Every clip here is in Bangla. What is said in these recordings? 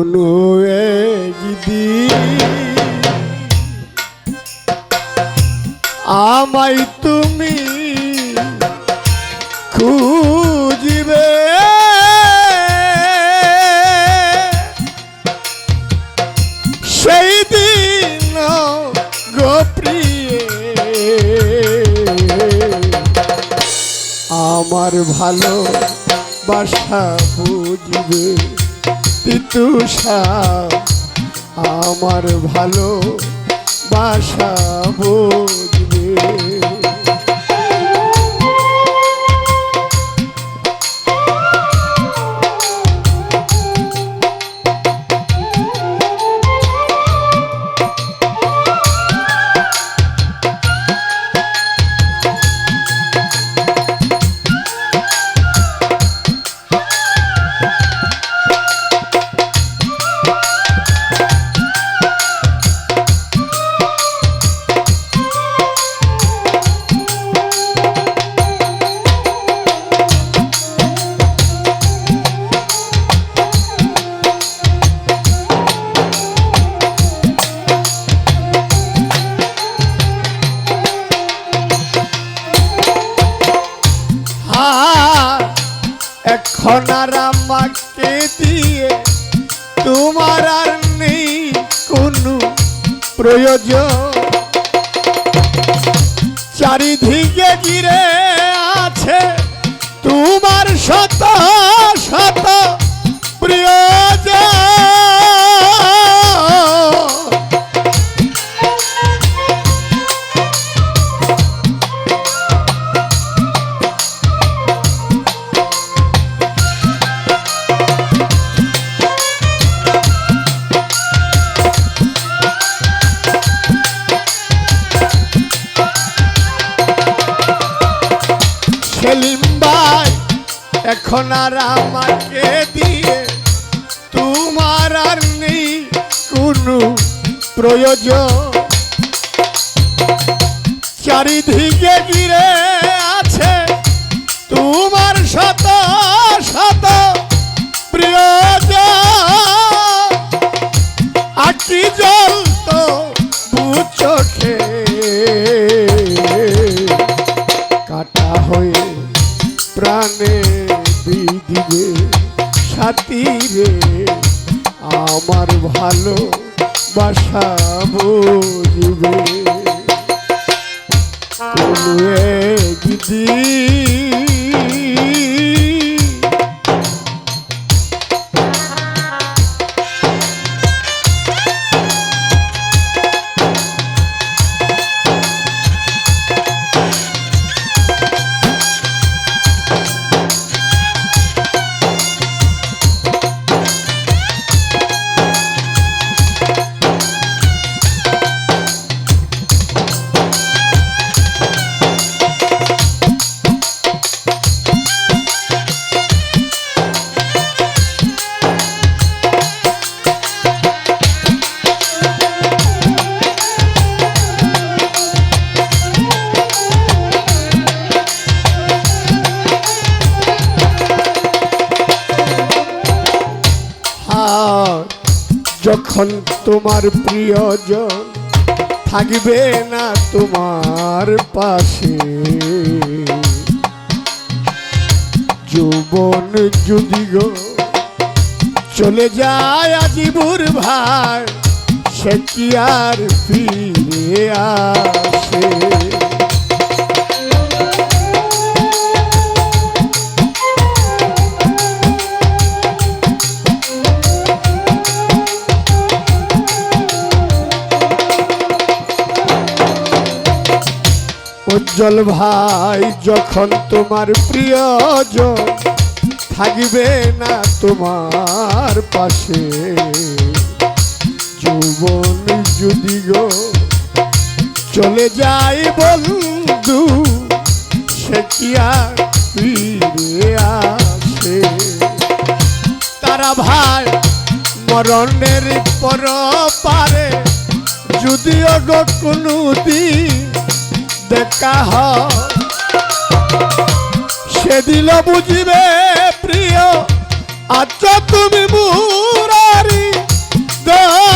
কোনো একদিন আমায় তুমি খুঁজবে। সেই দিন গোপ্রিয়ে আমার ভালো বাসা বুঝবে। তিতুষা আমার ভালো বাসা বুঝবে। প্রয়োজন চারিদিকে ঘিরে আছে তোমার শত প্রয়োজন তোমার প্রিয়জন থাকবে না তোমার পাশে। যৌবন যদি গো চলে যায় আজিবুর ভাই, সে কি আর ফিরে আসে? উজ্জ্বল ভাই যখন তোমার প্রিয়জন থাকবে না তোমার পাশে। যৌবন যদি গো চলে যাই বন্ধু, সে কি আর আসে? তারা ভাই মরণের পর পারে, যদিও গো কোনো দিন দেখা হ সেদিল বুঝিবে প্রিয় আচ্ছা তুমি মুরারি দা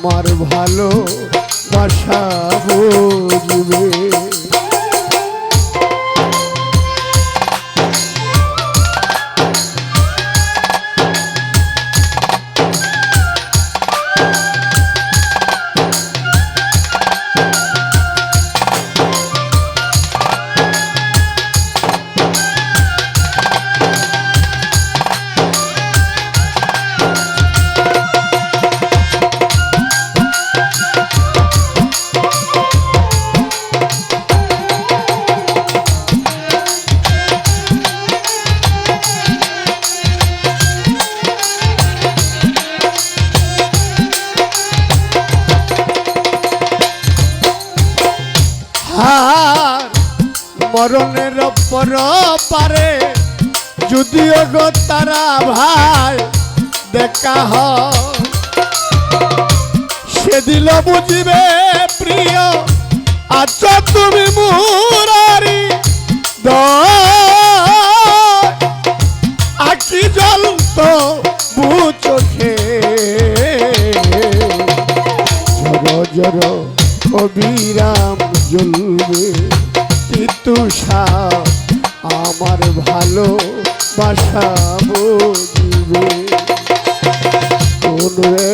আমার ভালো বাসা বুঝবে? পর। পারে যদিও গো তারা ভাই দেখা হয়। সে দিল বুঝিবে প্রিয় আচ্ছা তুমি মুরারি আকি জল তো বু চোখে। জর জর অবিরাম জ্বলবে, তিতুষা আমার ভালো বাসা বুঝবে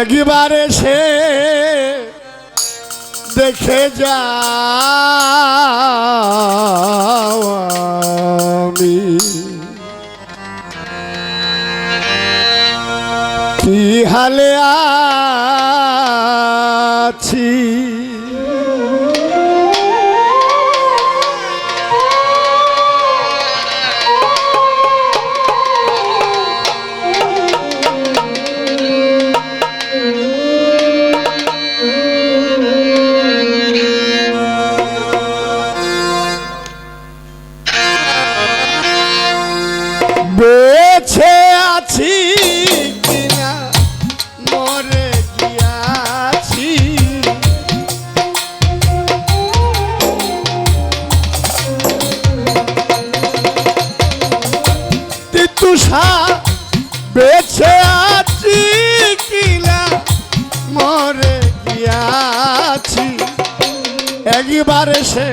একবারে সে দেখে যাও আমি। কি হালে আছি মরে একবার এসে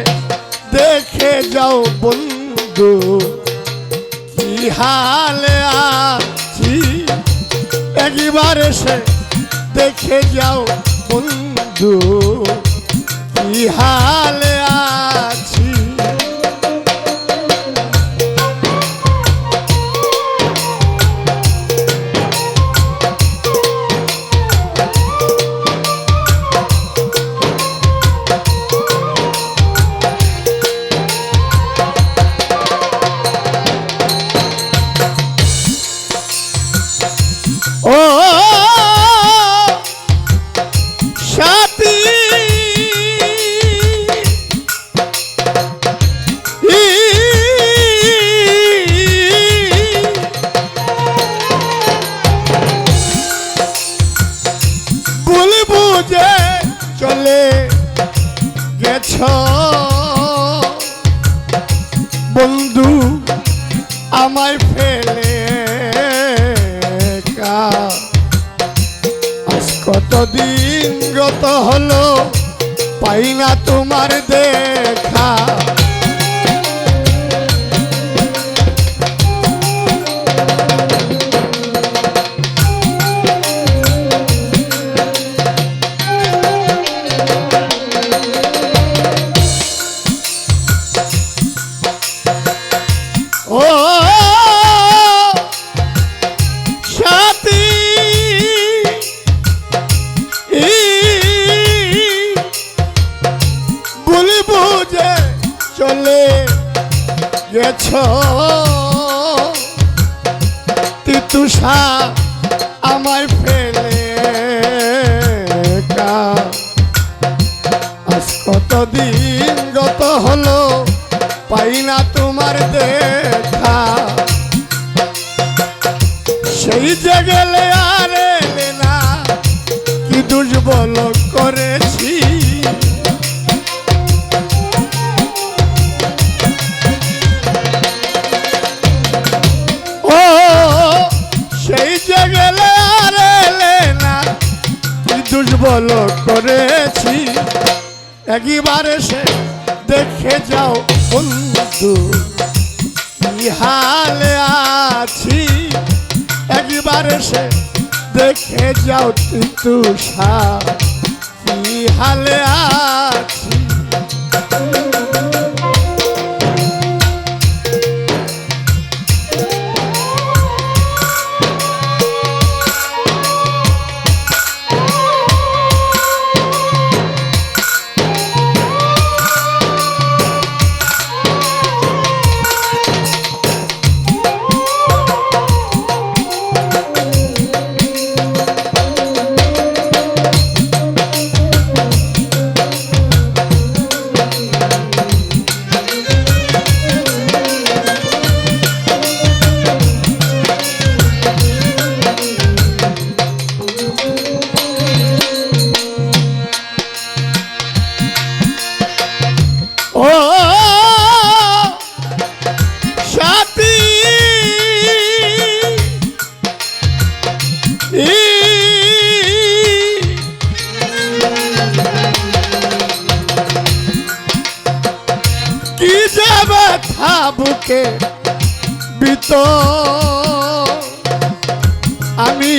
দেখে যাও বন্ধু, কি হালে আছি? একবার এসে দেখে যাও বন্ধু, কি হালে বন্ধু পাই হালে আছি। একবার সে দেখে যাও তুষা কি হালে আছি। বিত আমি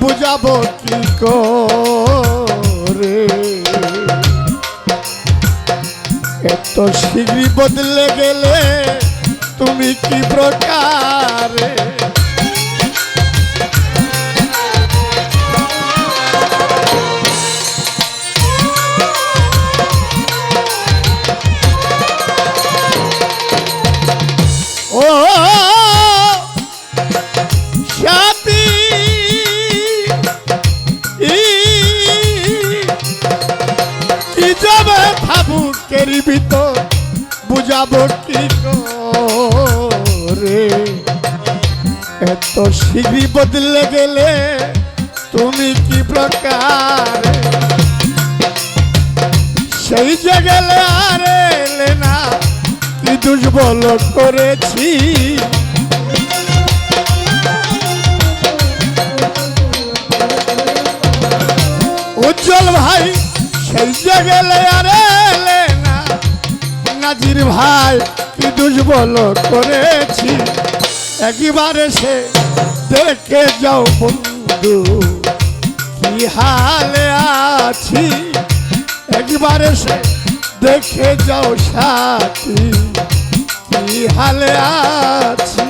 বুঝাবো কি করে? এত শীঘ্রই বদলে গেলে বদলে গেলে তুমি কি প্রকার? সেই যে গেলে আর না, কি দুর্বল করেছি? উজ্জ্বল ভাই, সেই যে গেলে আর না, নাজির ভাই, কি দুর্বল করেছি? একবারে সে দেখে যাও বন্ধু কি হালে আছি? একবারে সে দেখে যাও সাথী কি হালে আছি?